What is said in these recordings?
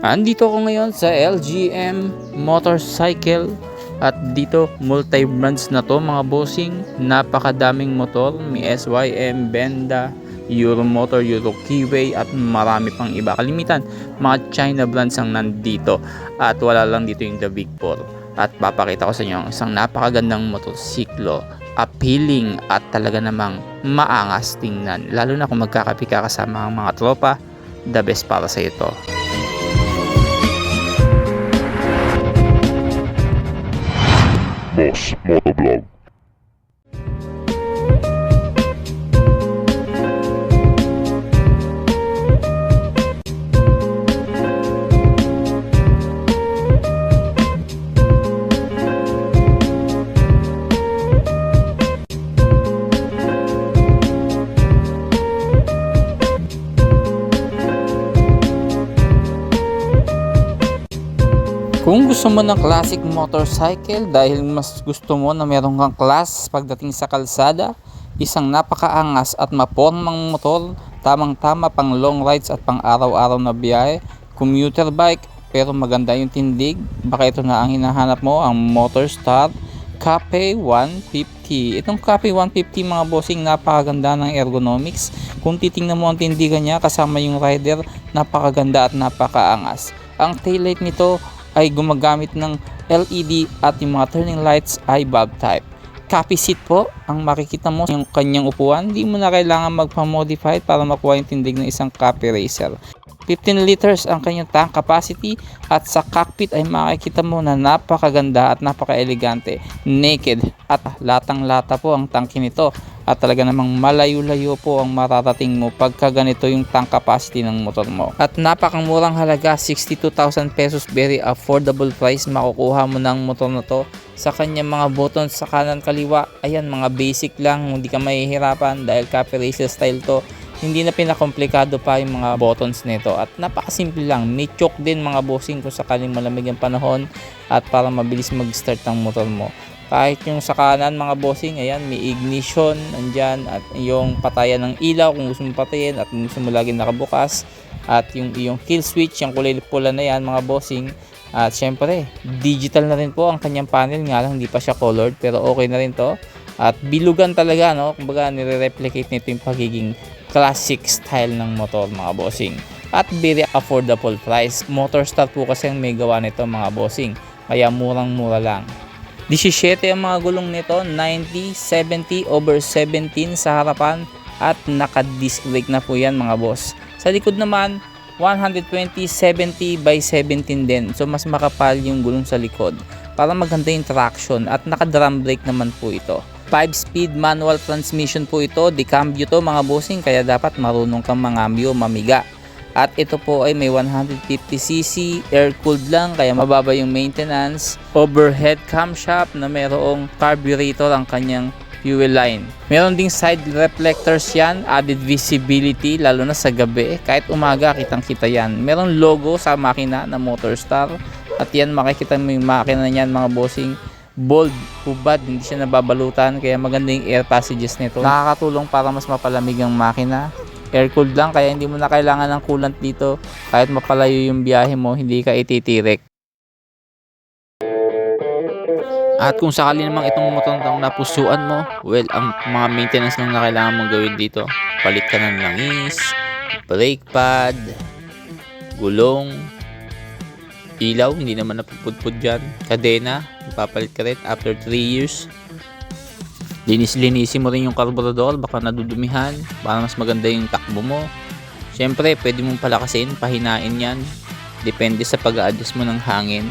Andito ako ngayon sa LGM Motorcycle at dito multi-brands na to mga bossing. Napakadaming motor, may SYM, Benda, Euro Motor, Euro Keyway at marami pang iba. Kalimitan, mga China brands ang nandito at wala lang dito yung The Big Four. At papakita ko sa inyo ang isang napakagandang motorsiklo appealing at talaga namang maangas tingnan. Lalo na kung magkakapi ka kasama ang mga tropa, the best para sa ito. Boss Motovlog. Kung gusto mo ng classic motorcycle dahil mas gusto mo na meron kang class pagdating sa kalsada, isang napakaangas at mapormang motor, tamang-tama pang long rides at pang araw-araw na biyahe, commuter bike, pero maganda yung tindig, baka ito na ang hinahanap mo, ang Motorstar Cafe 150. Itong Cafe 150 mga bossing, napakaganda ng ergonomics. Kung titingnan mo ang tindigan niya kasama yung rider, napakaganda at napakaangas. Ang taillight nito ay gumagamit ng LED at yung mga turning lights ay bulb type. Copy seat po ang makikita mo yung kanyang upuan. Hindi mo na kailangan magpa-modify para makuha yung tindig ng isang copy racer. 15 liters ang kanyang tank capacity at sa cockpit ay makikita mo na napakaganda at napaka-elegante. Naked at latang-lata po ang tangke nito at talaga namang malayo-layo po ang mararating mo pagka ganito yung tank capacity ng motor mo. At napakamurang halaga, 62,000 pesos, very affordable price makukuha mo ng motor na to sa kanyang mga buttons sa kanan kaliwa. Ayan, mga basic lang, hindi ka mahihirapan dahil copy racer style to hindi na pinakomplikado pa yung mga buttons nito at napakasimple lang may choke din mga bossing kung sakaling malamig ang panahon at para mabilis mag-start ang motor mo kahit yung sa kanan mga bossing ayan may ignition andyan at yung patayan ng ilaw kung gusto mo patayin at kung gusto mo lagi nakabukas at yung yung kill switch yung kulay pula na yan mga bossing. At syempre digital na rin po ang kanyang panel nga lang hindi pa siya colored pero okay na rin to. At bilugan talaga no? Kumbaga nire-replicate nito yung pagiging classic style ng motor mga bossing. At very affordable price. Motorstar po kasi ang may gawa nito mga bossing. Kaya murang mura lang 17 ang mga gulong nito 90, 70 over 17 sa harapan at naka disc brake na po yan mga boss. Sa likod naman 120, 70 by 17 din. So mas makapal yung gulong sa likod para maganda yung traction at naka drum brake naman po ito. 5 speed manual transmission po ito, decambio to mga bossing kaya dapat marunong kang mangambyo, mamiga. At ito po ay may 150cc, air cooled lang kaya mababa yung maintenance. Overhead camshaft na mayroong carburetor ang kanyang fuel line. Meron ding side reflectors yan, added visibility lalo na sa gabi. Kahit umaga kitang kita yan. Meron logo sa makina na Motorstar at yan makikita mo yung makina niyan mga bossing bold, hubad, hindi siya nababalutan kaya maganda yung air passages nito. Nakakatulong para mas mapalamig ang makina. Air cooled lang kaya hindi mo na kailangan ng coolant dito kahit mapalayo yung biyahe mo, hindi ka ititirik. At kung sakali namang itong motor ang napusuan mo, well, ang mga maintenance lang na kailangan mong gawin dito, palit ka ng langis, brake pad, gulong, ilaw, hindi naman napupudpud dyan, kadena, ipapalit ka rin after 3 years. Linis-linisin mo rin yung carburetor, baka nadudumihan, para mas maganda yung takbo mo. Siyempre, pwede mong palakasin, pahinain yan. Depende sa pag-a-adjust mo ng hangin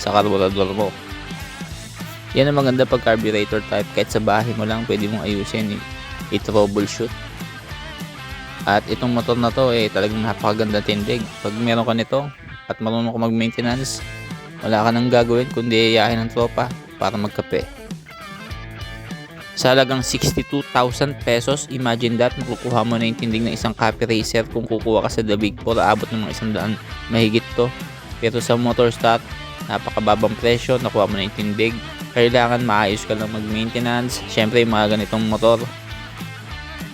sa carburetor mo. Yan ang maganda pag carburetor type. Kahit sa bahay mo lang, pwede mong ayusin, i-troubleshoot. At itong motor na to, eh, talagang napakaganda tindig. Pag meron ka nito, at marunong ka mag-maintenance, wala ka nang gagawin kundi yayain ng tropa para magkape. Sa halagang 62,000 pesos, imagine that, makukuha mo na yung tindig ng isang copy racer kung kukuha ka sa The Big Four, abot ng mga isang daan, mahigit to. Pero sa Motorstat, napakababang presyo, nakuha mo na yung tindig. Kailangan maayos ka lang mag-maintenance. Siyempre, yung mga ganitong motor,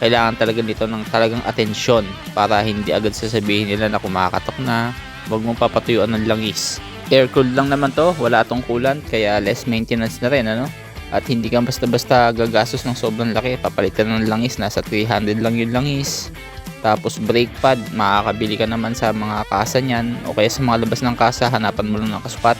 kailangan talaga nito ng talagang atensyon para hindi agad sasabihin nila na kumakatok na Huwag mong papatuyuan ng langis. Air cooled lang naman to, wala tong coolant, kaya less maintenance na rin, ano? At hindi ka basta-basta gagastos ng sobrang laki, papalitan ng langis, nasa 300 lang yung langis. Tapos brake pad, makakabili ka naman sa mga kasa niyan o kaya sa mga labas ng kasa, hanapan mo lang ng kasukat.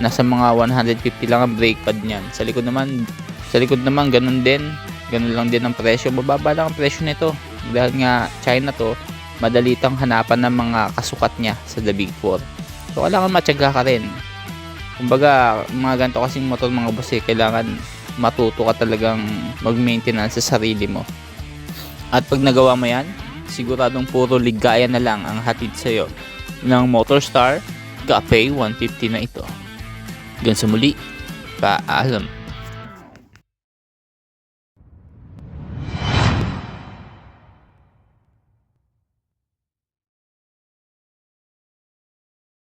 Nasa mga 150 lang ang brake pad niyan. Sa likod naman, sa likod naman ganun din. Ganun lang din ang presyo. Mababa lang ang presyo nito. Dahil nga China to, madali tang hanapan ng mga kasukat niya sa The Big Four. So kailangan matyaga ka rin. Kumbaga, mga ganito kasing motor mga boss eh, kailangan matuto ka talagang mag-maintenance sa sarili mo. At pag nagawa mo yan, siguradong puro ligaya na lang ang hatid sa'yo ng Motorstar Cafe 150 na ito. Hanggang sa muli, paalam.